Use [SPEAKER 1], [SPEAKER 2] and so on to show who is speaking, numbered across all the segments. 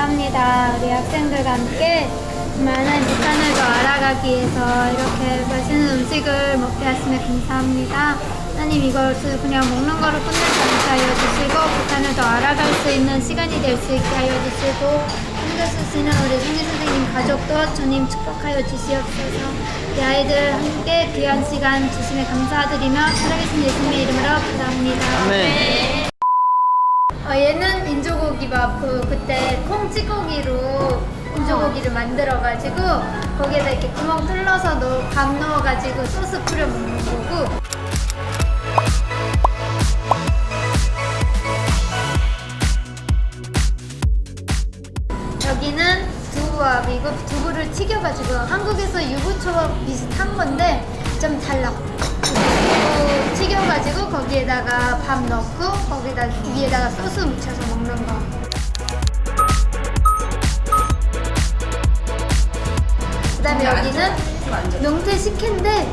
[SPEAKER 1] 가족들과 함께 많은 북한을 더 알아가기 위해서 이렇게 맛있는 음식을 먹게 하시면 감사합니다. 하나님 이것을 그냥 먹는 거를 끝내지 않게 하여 주시고 북한을 더 알아갈 수 있는 시간이 될 수 있게 하여 주시고 힘드시는 우리 성희 선생님 가족도 주님 축복하여 주시옵소서 이 아이들 함께 귀한 시간 주심에 감사드리며 살아계신 예수님의 이름으로 기도합니다.
[SPEAKER 2] 네.
[SPEAKER 1] 어, 얘는 인조고기밥 그 그때 콩찌고기로 인조고기를 만들어가지고 거기에다 이렇게 구멍 뚫러서 넣어 밥 넣어가지고 소스 뿌려 먹는 거고 여기는 두부밥이고 두부를 튀겨가지고 한국에서 유부초밥 비슷한 건데 좀 달라. 튀겨가지고 거기에다가 밥 넣고 거기다 위에다가 소스 묻혀서 먹는 거. 그다음에 여기는 명태 식혜인데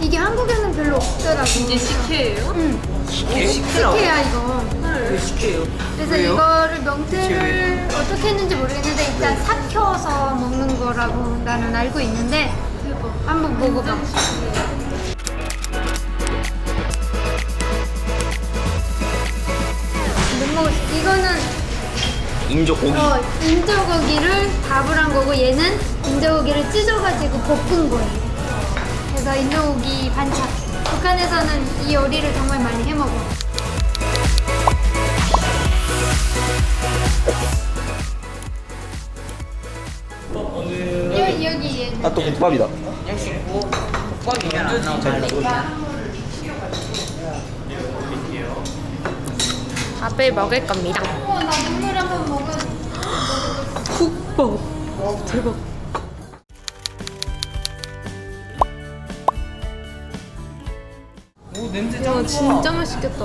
[SPEAKER 1] 이게 한국에는 별로 없더라고.
[SPEAKER 3] 이게 식혜예요?
[SPEAKER 1] 응.
[SPEAKER 2] 식혜라고?
[SPEAKER 1] 식혜야 이거.
[SPEAKER 2] 왜 시켜요?
[SPEAKER 1] 그래서
[SPEAKER 2] 왜요?
[SPEAKER 1] 이거를 명태를 어떻게 했는지 모르겠는데 일단 삭혀서 먹는 거라고 나는 알고 있는데 한번 먹어봐. 못 먹었어. 이거는
[SPEAKER 2] 인조 고기.
[SPEAKER 1] 어, 인조고기를 밥을 한 거고 얘는 인조고기를 찢어가지고 볶은 거예요. 그래서 인조고기 반찬. 북한에서는 이 요리를 정말 많이 해 먹어. 여기 여기 얘.
[SPEAKER 2] 아 또 국밥이다.
[SPEAKER 3] 밥을 먹을 겁니다.
[SPEAKER 1] 어, 나 눈물 한번 먹어.
[SPEAKER 3] 국밥. 대박.
[SPEAKER 2] 오 냄새
[SPEAKER 3] 와 진짜 맛있겠다.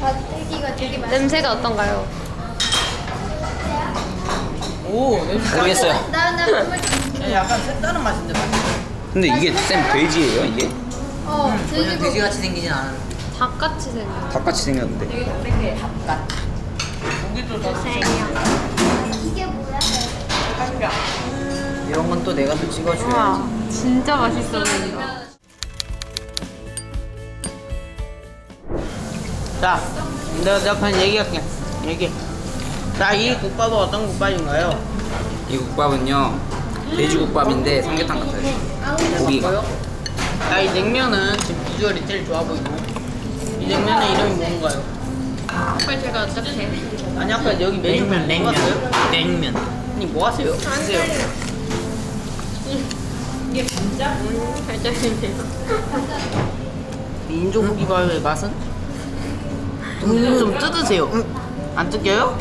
[SPEAKER 1] 밭대기가 되게 맛있어.
[SPEAKER 3] 냄새가 어떤가요?
[SPEAKER 4] 오, 냄새
[SPEAKER 2] 모르겠어요.
[SPEAKER 1] 나나.
[SPEAKER 4] 야, 약간 색다른 맛인데 맛있어.
[SPEAKER 2] 근데 이게 쌤 돼지예요 이게?
[SPEAKER 1] 어, 돼지고기.
[SPEAKER 4] 돼지같이 생기진 않은.
[SPEAKER 3] 닭같이 생겨.
[SPEAKER 2] 닭같이 생겼는데.
[SPEAKER 4] 고기도 더
[SPEAKER 1] 이게 뭐야?
[SPEAKER 4] 이런 건 또 내가 또 찍어줘야지.
[SPEAKER 3] 와 진짜 맛있어 보인다.
[SPEAKER 4] 자, 내가 내가 그냥 얘기할게. 얘기. 자, 이 국밥은 어떤 국밥인가요?
[SPEAKER 2] 이 국밥은요 돼지국밥인데 삼계탕 같아요. 고기가.
[SPEAKER 4] 자, 이 냉면은 지금 비주얼이 제일 좋아 보이고. 이 냉면의 이름이 뭔가요?
[SPEAKER 3] 빨리 제가 어떻게?
[SPEAKER 4] 아니 아까 여기 메뉴 냉면 냉면 냉면. 아니 뭐 하세요? 드세요.
[SPEAKER 3] 발전이네요.
[SPEAKER 4] 이 인조고기밥의 맛은? 좀, 좀 뜯으세요. 안 뜯겨요?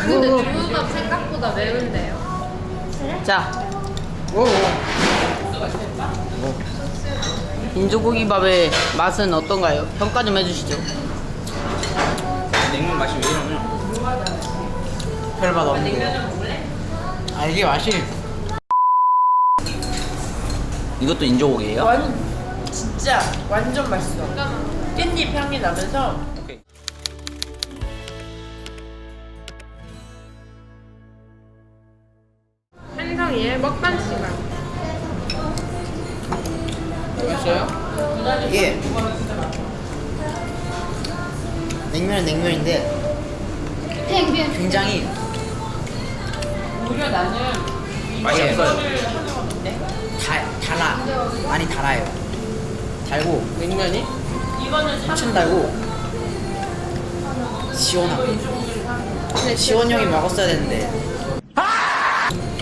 [SPEAKER 3] 근데 두부밥 생각보다 매운데요?
[SPEAKER 4] 자. 인조고기밥의 맛은 어떤가요? 평가 좀 해주시죠.
[SPEAKER 2] 냉면 맛이 왜 이러냐?
[SPEAKER 4] 별맛 없는데요. 아 이게 맛이
[SPEAKER 2] 이것도 인조고기예요?
[SPEAKER 5] 완 진짜 완전 맛있어. 깻잎 향이 나면서
[SPEAKER 2] 오케이.
[SPEAKER 3] 한성이의 먹방 시간.
[SPEAKER 4] 맛있어요? 예. 냉면은 냉면인데
[SPEAKER 1] 펭귄.
[SPEAKER 4] 굉장히
[SPEAKER 5] 오히려 나는
[SPEAKER 2] 맛이 없어요.
[SPEAKER 4] 달 달아 많이 달아요. 달고
[SPEAKER 5] 냉면이 이거는
[SPEAKER 4] 엄청 달고 시원하고 시원 형이 먹었어야 되는데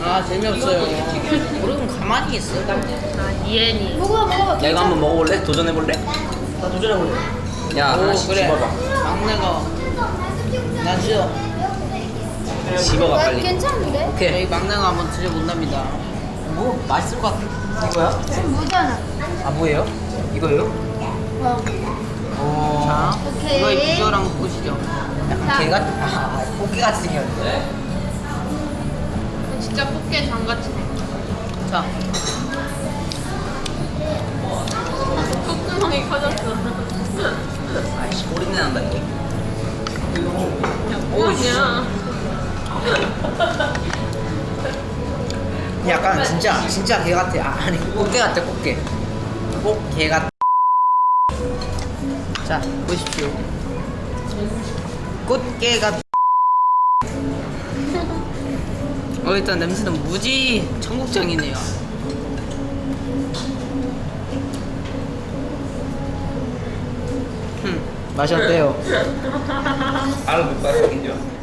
[SPEAKER 4] 아 재미없어요 모르면 가만히 있어 나,
[SPEAKER 3] 아 이엔이.
[SPEAKER 1] 먹어 먹어.
[SPEAKER 2] 내가 한번 먹어볼래? 도전해볼래?
[SPEAKER 4] 나 도전해볼래
[SPEAKER 2] 야
[SPEAKER 4] 오
[SPEAKER 2] 하나씩
[SPEAKER 4] 그래
[SPEAKER 2] 집어봐.
[SPEAKER 4] 막내가 난 싫어
[SPEAKER 2] 집어봐
[SPEAKER 1] 나
[SPEAKER 2] 빨리.
[SPEAKER 1] 괜찮은데?
[SPEAKER 2] 오케이.
[SPEAKER 4] 저희 막내가 한번 드셔본답니다 뭐 맛있을 것 같아 이거야?
[SPEAKER 1] 좀 무잖아.
[SPEAKER 4] 아 뭐예요? 이거요?
[SPEAKER 1] 어.
[SPEAKER 4] 오. 자
[SPEAKER 1] 오케이.
[SPEAKER 4] 이거의 비주얼 한번 보시죠
[SPEAKER 1] 자.
[SPEAKER 4] 개가 아, 꽃게같이 생겼는데
[SPEAKER 3] 진짜 꽃게 장같이
[SPEAKER 4] 자.
[SPEAKER 3] 콧구멍이 커졌어.
[SPEAKER 2] 아이씨 꼬리내 난다 이게 뭐냐.
[SPEAKER 4] 약간 진짜 진짜 개 같아. 아, 아니 꽃게 같아 꽃게. 꽃게 같아. 자 보십시오. 꽃게가 어 일단 냄새는 무지 청국장이네요. 흠 맛이 어때요?
[SPEAKER 2] 알을 못 가르치죠.